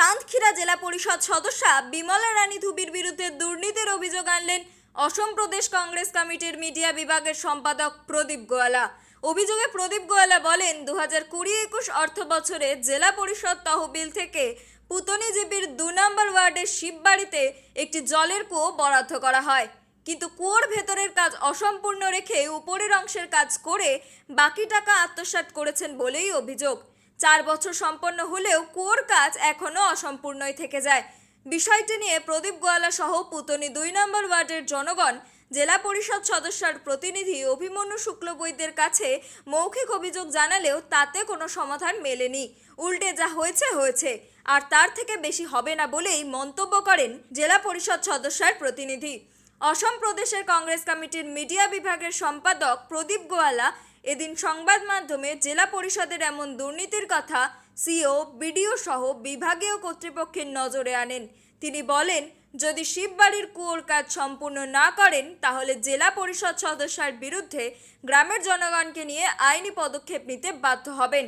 চাঁদখিরা জেলা পরিষদ সদস্যা বিমলা রানী ধুবির বিরুদ্ধে দুর্নীতির অভিযোগ আনলেন অসম প্রদেশ কংগ্রেস কমিটির মিডিয়া বিভাগের সম্পাদক প্রদীপ গোয়ালা। অভিযোগে প্রদীপ গোয়ালা বলেন দু হাজার কুড়ি একুশ অর্থ বছরে জেলা পরিষদ তহবিল থেকে পুতনিজীবীর দু নম্বর ওয়ার্ডের শিববাড়িতে একটি জলের কুয়ো বরাদ্দ করা হয়। কিন্তু কুয়োর ভেতরের কাজ অসম্পূর্ণ রেখে উপরের অংশের কাজ করে বাকি টাকা আত্মসাৎ করেছেন বলেই অভিযোগ। চার বছর সম্পন্ন হলেও কুয়োর কাজ এখনও অসম্পূর্ণই থেকে যায়। বিষয়টি নিয়ে প্রদীপ গোয়ালা সহ পুতনি দুই নম্বর ওয়ার্ডের জনগণ, জেলা পরিষদ সদস্যর প্রতিনিধি অভিমন্যু শুক্লবৈদ্যের কাছে মৌখিক অভিযোগ জানালেও তাতে কোনো সমাধান মেলেনি। উল্টে যা হয়েছে হয়েছে। আর তার থেকে বেশি হবে না বলেই মন্তব্য করেন জেলা পরিষদ সদস্যর প্রতিনিধি। অসম প্রদেশের কংগ্রেস কমিটির মিডিয়া বিভাগের সম্পাদক প্রদীপ গোয়ালা এদিন সংবাদ মাধ্যমে জেলা পরিষদের এমন দুর্নীতির কথা সিও, বিডিও সহ বিভাগীয় কর্তৃপক্ষের নজরে আনেন। তিনি বলেন, যদি শিববাড়ির কুয়োর কাজ সম্পূর্ণ না করেন, তাহলে জেলা পরিষদ সদস্যের বিরুদ্ধে গ্রামের জনগণকে নিয়ে আইনি পদক্ষেপ নিতে বাধ্য হবেন।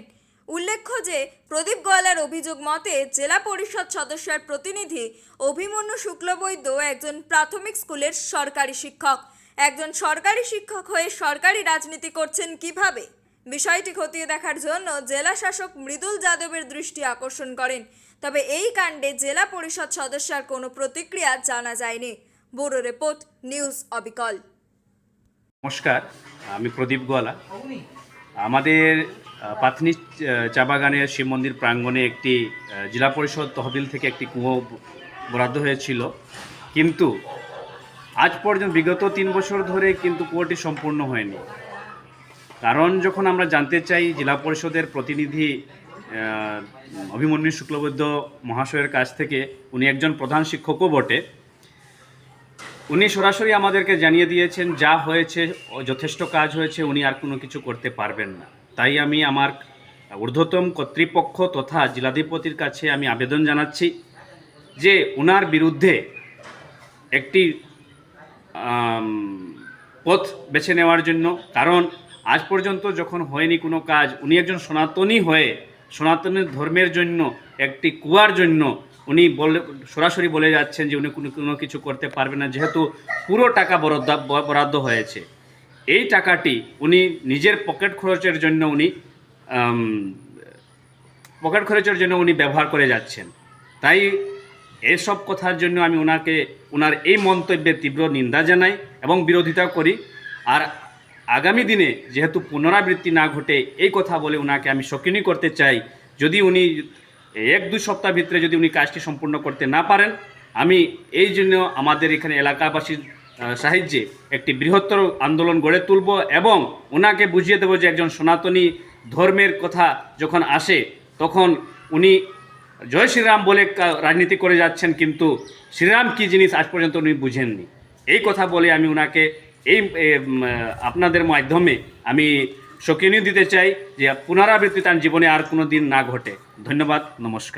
উল্লেখ্য যে, প্রদীপ গোয়ালার অভিযোগ মতে জেলা পরিষদ সদস্যের প্রতিনিধি অভিমন্যু শুক্লবৈদ্য একজন প্রাথমিক স্কুলের সরকারি শিক্ষক। একজন সরকারি শিক্ষক হয়ে সরকারি রাজনীতি করছেন কীভাবে? বিষয়টি খতিয়ে দেখার জন্য জেলা শাসক মৃদুল যাদবের দৃষ্টি আকর্ষণ করেন। তবে এই কাণ্ডে জেলা পরিষদ সদস্যার কোনো প্রতিক্রিয়া জানা যায়নি। ব্যুরো রিপোর্ট, নিউজ অবিকল। নমস্কার, আমি প্রদীপ গোয়ালা। আমাদের পাথনি চা বাগানের শিব মন্দির প্রাঙ্গণে একটি জেলা পরিষদ তহবিল থেকে একটি কুয়ো বরাদ্দ হয়েছিল। কিন্তু আজ পর্যন্ত বিগত তিন বছর ধরে কিন্তু কুয়োটি সম্পূর্ণ হয়নি। কারণ যখন আমরা জানতে চাই, জেলা পরিষদের প্রতিনিধি অভিমন্যু শুক্লবৈদ্য মহাশয়ের কাছ থেকে, উনি একজন প্রধান শিক্ষকও বটে, উনি সরাসরি আমাদেরকে জানিয়ে দিয়েছেন, যা হয়েছে যথেষ্ট কাজ হয়েছে, উনি আর কোনো কিছু করতে পারবেন না। তাই আমি আমার ঊর্ধ্বতম কর্তৃপক্ষ তথা জেলাধিপতির কাছে আমি আবেদন জানাচ্ছি যে ওনার বিরুদ্ধে একটি পথ বেছে নেওয়ার জন্য। কারণ আজ পর্যন্ত যখন হয়নি কোনো কাজ, উনি একজন সনাতনী হয়ে, সনাতনী ধর্মের জন্য, একটি কুয়ার জন্য, উনি বলে, সরাসরি বলে যাচ্ছেন যে উনি কোনো কোনো কিছু করতে পারবেন না, যেহেতু পুরো টাকা বরাদ্দ বরাদ্দ হয়েছে। এই টাকাটি উনি নিজের পকেট খরচের জন্য উনি পকেট খরচের জন্য উনি ব্যবহার করে যাচ্ছেন। তাই এসব কথার জন্য আমি ওনাকে, ওনার এই মন্তব্যের তীব্র নিন্দা জানাই এবং বিরোধিতা করি। আর আগামী দিনে যেহেতু পুনরাবৃত্তি না ঘটে এই কথা বলে ওনাকে আমি সকিনি করতে চাই, যদি উনি এক দুই সপ্তাহ ভিতরে যদি উনি কাজটি সম্পূর্ণ করতে না পারেন, আমি এই জন্য আমাদের এখানে এলাকাবাসীর সাহায্যে একটি বৃহত্তর আন্দোলন গড়ে তুলব এবং ওনাকে বুঝিয়ে দেবো যে একজন সনাতনী ধর্মের কথা যখন আসে, তখন উনি জয় শ্রীরাম বলে রাজনীতি করে যাচ্ছেন, কিন্তু শ্রীরাম কি জিনিস আজ পর্যন্ত উনি বুঝেননি। এই কথা বলে আমি ওনাকে এই আপনাদের মাধ্যমে আমি শকিনীয় দিতে চাই যে পুনরাবৃত্তি তার জীবনে আর কোনো দিন না ঘটে। ধন্যবাদ, নমস্কার।